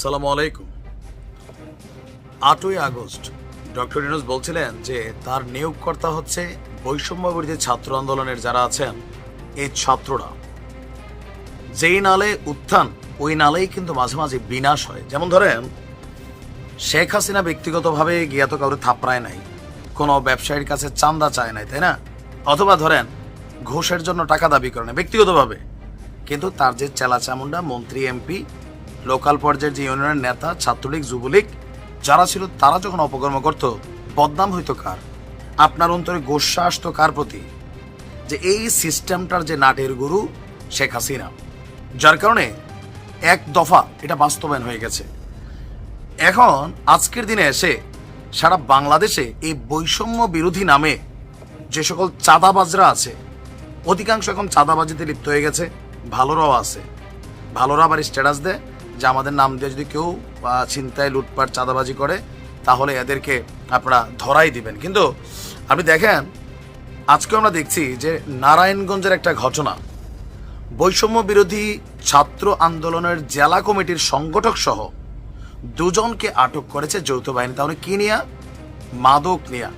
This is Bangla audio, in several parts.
সালাম আলাইকুম। আটই আগস্ট, ডক্টর ইউনুস বলছিলেন যে তার নিয়োগকর্তা হচ্ছে বৈষম্য বিরোধী ছাত্র আন্দোলনের যারা আছেন, এই ছাত্ররা। যেই নালে উত্থান, ওই নালেই কিন্তু মাঝে মাঝে বিনাশ হয়। যেমন ধরেন, শেখ হাসিনা ব্যক্তিগতভাবে গিয়া তো কাউরে থাপড়ায় নাই, কোনো ব্যবসায়ীর কাছে চান্দা চায় নাই, তাই না? অথবা ধরেন, ঘোষের জন্য টাকা দাবি করে না ব্যক্তিগতভাবে। কিন্তু তার যে চেলা চামুন্ডা মন্ত্রী, এমপি লোকাল পর্যায়ের যে ইউনিয়নের নেতা, ছাত্রলীগ, যুবলীগ, যারা ছিল তারা যখন অপকর্ম করত, বদনাম হইতো কার? আপনার অন্তরে গোস্বা আসতো কার প্রতি? যে এই সিস্টেমটার যে নাটের গুরু শেখ হাসিনা। যার কারণে এক দফা এটা বাস্তবায়ন হয়ে গেছে। এখন, আজকের দিনে এসে সারা বাংলাদেশে এই বৈষম্য বিরোধী নামে যে সকল চাঁদাবাজরা আছে, অধিকাংশ এখন চাঁদাবাজিতে লিপ্ত হয়ে গেছে, ভালোরাও আছে। ভালোরা আবার স্ট্যাটাস দেয় যে আমাদের নাম দিয়ে যদি কেউ ছিনতাই, লুটপাট, চাঁদাবাজি করে, তাহলে এদেরকে আপনারা ধরাই দিবেন। কিন্তু আপনি দেখেন আজকে আমরা দেখছি যে নারায়ণগঞ্জের একটা ঘটনা। বৈষম্য বিরোধী ছাত্র আন্দোলনের জেলা কমিটির সংগঠক সহ দুজনকে আটক করেছে যৌথ বাহিনী। তাহলে কি নিয়া? মাদক নিয়া।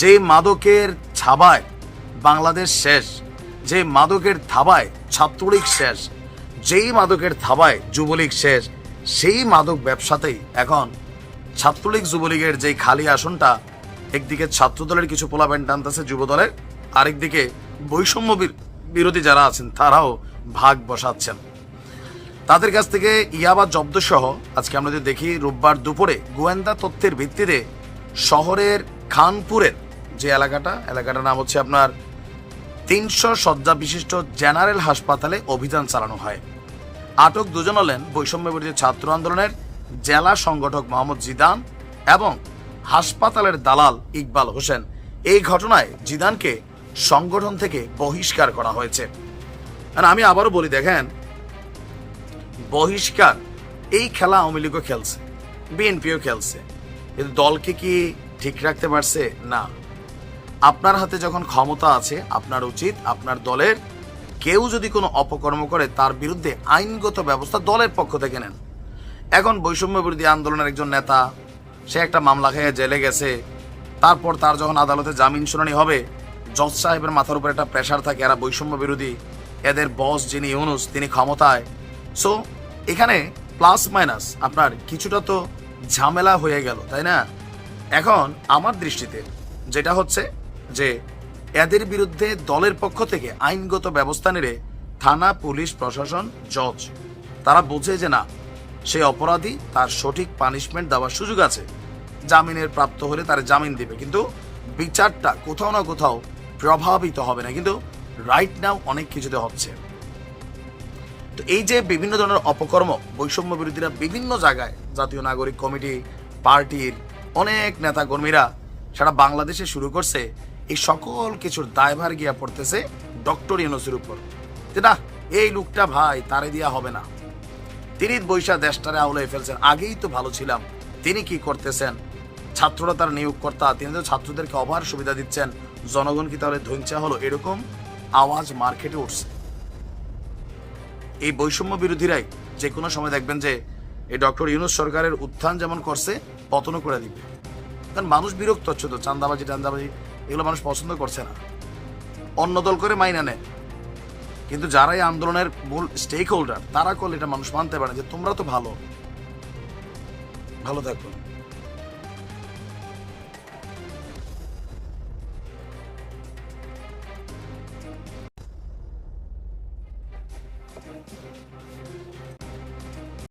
যে মাদকের ছাবায় বাংলাদেশ শেষ যে মাদকের থাবায় ছাত্রলীগ শেষ যেই মাদকের থাবায় যুবলীগ শেষ, সেই মাদক ব্যবসাতেই এখন ছাত্রলীগ যুবলীগের যেই খালি আসনটা, একদিকে ছাত্রদলের কিছু পোলাপেন টানতেছে যুবদলের, আরেকদিকে বৈষম্য বির- বিরোধী যারা আছেন, তারাও ভাগ বসাচ্ছেন। তাদের কাছ থেকে ইয়াবা জব্দ সহ আজকে আমরা যদি দেখি, রোববার দুপুরে গোয়েন্দা তথ্যের ভিত্তিতে শহরের খানপুরের যে এলাকাটা, এলাকাটার নাম হচ্ছে আপনার তিনশো শয্যা বিশিষ্ট জেনারেল হাসপাতালে অভিযান চালানো হয়। আটক দুজন হলেন বৈষম্য বিরোধী ছাত্র আন্দোলনের জেলা সংগঠক মোহাম্মদ জিদান এবং হাসপাতালের দালাল ইকবাল হোসেন। এই ঘটনায় জিদানকে সংগঠন থেকে বহিষ্কার করা হয়েছে। আমি আবারও বলি, দেখেন, বহিষ্কার, এই খেলা আওয়ামী লীগও খেলছে, বিএনপিও খেলছে। কিন্তু দলকে কি ঠিক রাখতে পারছে? না। আপনার হাতে যখন ক্ষমতা আছে, আপনার উচিত, আপনার দলের কেউ যদি কোনো অপকর্ম করে, তার বিরুদ্ধে আইনগত ব্যবস্থা দলের পক্ষ থেকে নেন। এখন বৈষম্য বিরোধী আন্দোলনের একজন নেতা, সে একটা মামলা খেয়ে জেলে গেছে, তারপর তার যখন আদালতে জামিন শুনানি হবে, জজ সাহেবের মাথার উপর একটা প্রেশার থাকে, এরা বৈষম্য বিরোধী, এদের বস যিনি ইউনুস, তিনি ক্ষমতায়। সো এখানে প্লাস মাইনাস আপনার কিছুটা তো ঝামেলা হয়ে গেল, তাই না? এখন আমার দৃষ্টিতে যেটা হচ্ছে যে এদের বিরুদ্ধে দলের পক্ষ থেকে আইনগত ব্যবস্থা নিলে থানা, পুলিশ, প্রশাসন, জজ। তারা বোঝে যে না, সেই অপরাধী তার সঠিক পানিশমেন্ট দেওয়ার সুযোগ আছে। জামিনের প্রাপ্ত হলে তার জামিন দিবে। কিন্তু বিচারটা কোথাও না কোথাও প্রভাবিত হবে না। কিন্তু রাইট নাও অনেক কিছুতে হচ্ছে। তো এই যে বিভিন্ন ধরনের অপকর্ম, বৈষম্য বিরোধীরা বিভিন্ন জায়গায় জাতীয় নাগরিক কমিটি, পার্টির অনেক নেতা কর্মীরা সারা বাংলাদেশে শুরু করছে এই সকল কিছুর দায়ভার গিয়া পড়তেছে ডক্টর ইউনুসের উপর। না, এই লোকটা ভাই, তারে দিয়া হবে না। তিনি বৈশা দেশটারে আউলাই ফেলছেন। আগেই তো ভালো ছিলাম। তিনি কি করতেছেন? ছাত্ররা তার নিয়োগকর্তা, তিনি তো ছাত্রদেরকে অভার সুবিধা দিচ্ছেন। জনগণ কি তাহলে ধৈঞ্চা হলো? এরকম আওয়াজ মার্কেটে উঠছে। এই বৈষম্য বিরোধীরাই যে কোনো সময় দেখবেন যে, এই ডক্টর ইউনুস সরকারের উত্থান যেমন করছে, পতনও করে দিবে। কারণ মানুষ বিরক্ত হচ্ছে তো, চান্দাবাজি, টান্দাবাজি, এগুলো মানুষ পছন্দ করছে না। অন্য দল করে মাইনা নেয়। কিন্তু যারা এই আন্দোলনের মূল স্টেক হোল্ডার তারা করলে এটা মানুষ মানতে পারে যে, তোমরা তো ভালো। ভালো থাকো।